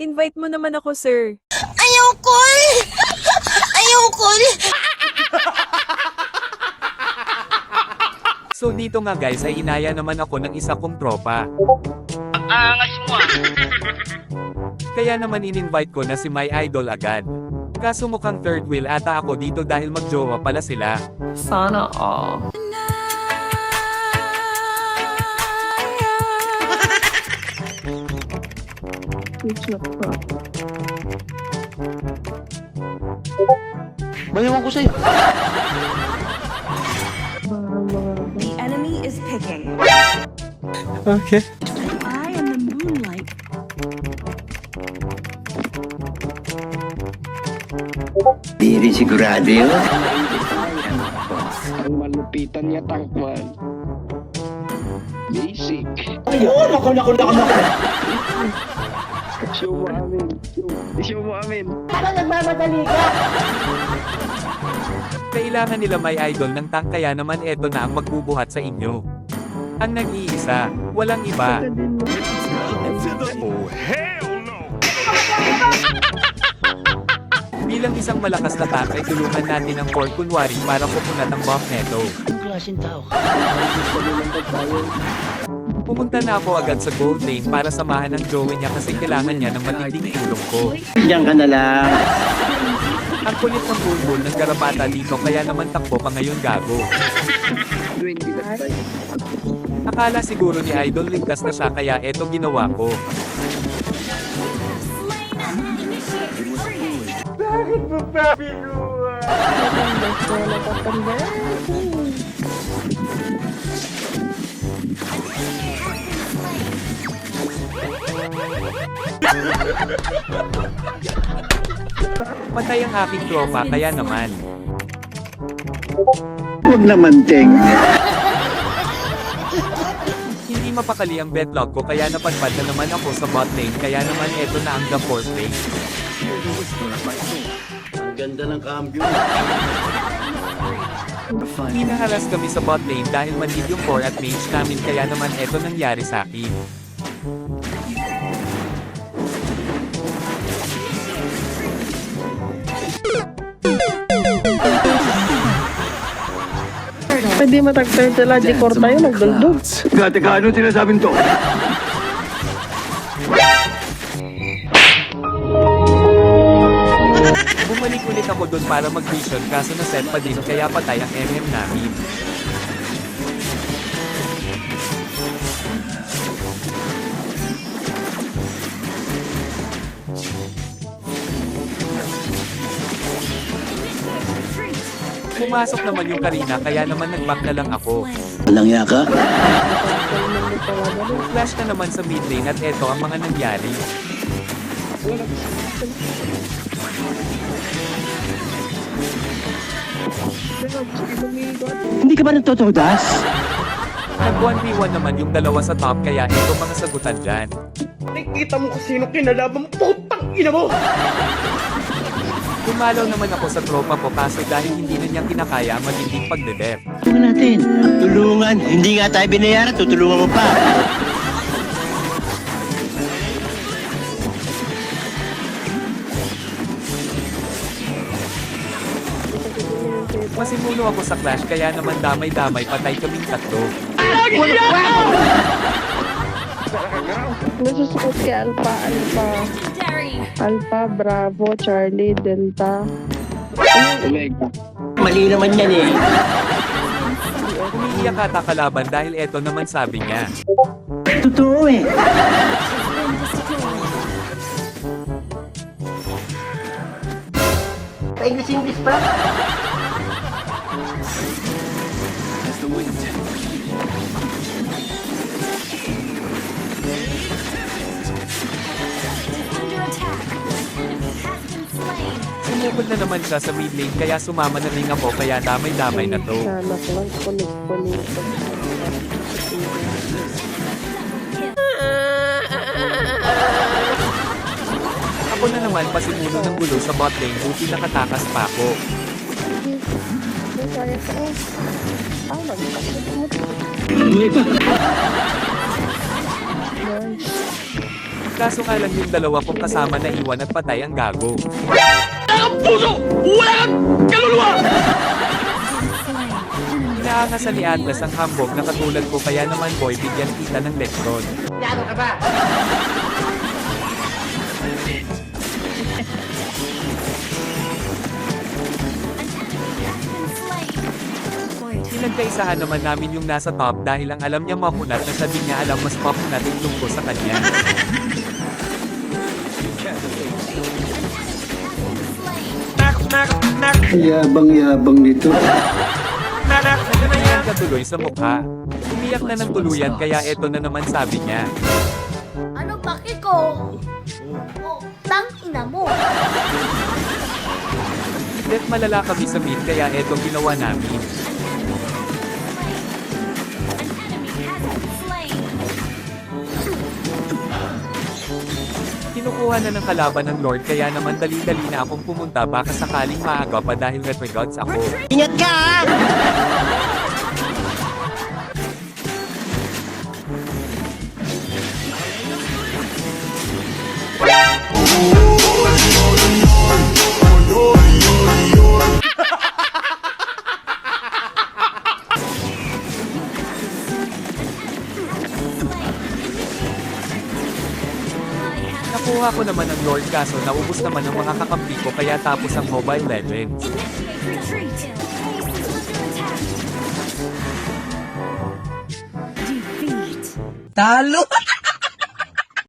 Invite mo naman ako, sir. Ayaw ko! Ayaw ko! So dito nga guys ay inaya naman ako ng isa kong tropa. Angas mo ah. Kaya naman in-invite ko na si my idol agad. Kaso mukhang third wheel ata ako dito dahil magjowa pala sila. Sana all. Mayawan ko sa'yo. The enemy is picking. Okay. I am the moonlight. Di rin sigurado yun. Ang malupitan niya tangkman. Basic. Ayun, ako, naku, naku, naku. Show mo amin. Show, show mo amin. Kailangan nila may idol ng tank kaya naman eto na ang magbubuhat sa inyo. Ang nag-iisa, walang iba. Bilang isang malakas na tank ay tulungan natin ang core kunwari para pupunat ang bomb neto. Ang klaseng tao. Pumunta na ako agad sa gold lane para samahan ang jowa niya kasi kailangan niya ng matinding tulong ko. Diyan ka na lang. Ang kulit ng bulbul ng garapata dito kaya naman takbo pa ngayon gago. 20 na tayo. Akala siguro ni Idol ligtas na siya kaya eto ginawa ko. Patay ang aking tropa kaya naman. Huwag naman, Teng. Hindi mapakali ang betlog ko kaya napadpad na naman ako sa bot lane kaya naman eto na ang the fourth phase. Ang ganda ng cambio. Hinaharas kami sa bot lane dahil manhid yung core at mage namin kaya naman eto nangyari sa akin. Pwede matag-turtle di core tayo, nagdugdug. Teka, teka, ano sinasabing to? Bumalik ulit ako doon para mag-mission kaso na-set pa din kaya patay ang MM namin. Pumasok naman yung Karina kaya naman nag-back na lang ako. Walang yaka. Flash na naman sa mid lane at eto ang mga nangyari. Hindi ka ba nagtotodas? Nag 1v1 naman yung dalawa sa top kaya ito mga sagutan dyan. Nakikita mo kung sino kinalaban mo. Putang ina mo! Dumalaw naman ako sa tropa ko kaso dahil hindi na niya kinakaya ang matinding pagdedef. Tulungan natin. Tulungan. Hindi nga tayo binayaran. Tutulungan mo pa. Masimulo ako sa clash kaya naman damay-damay patay kaming tatlo. Nasusukot kay Alpha, Alpha. Alpha, Bravo, Charlie, Delta. Omega. Mali naman yan eh. Umiiyak ata kalaban dahil eto naman sabi niya. Totoo eh. Pa-English-English pa? Sumukot na naman siya sa mid lane kaya sumama na rin ako kaya damay-damay na to. Ako na naman pasimulo ng gulo sa bot lane buti nakatakas pa ako. Kaya. Kaso nga lang yung dalawa kong kasama na iwan at patay ang gago. Inaangasan ni Atlas ang hambog na katulad ko kaya naman boy bigyan kita ng leksyon. Pinagkaisahan naman namin yung nasa top dahil ang alam niya makunat na sabi niya alam mas makunat yung tungko sa kanya. Yabang-yabang nito. Naganayan ka tuloy sa mukha. Umiyak na ng tuluyan kaya eto na naman sabi niya. Ano paki ko? Oh, tang ina mo. Death malala kami sa mid kaya eto ginawa namin. Kinukuha na ng kalaban ng Lord kaya naman dali-dali na akong pumunta baka sakaling maaga pa dahil regards ako. Ingat ka ha! Nakuha ko naman ang Lord kaso naubos naman ang mga kakampi ko kaya tapos ang Mobile Legends. Defeat. Talo!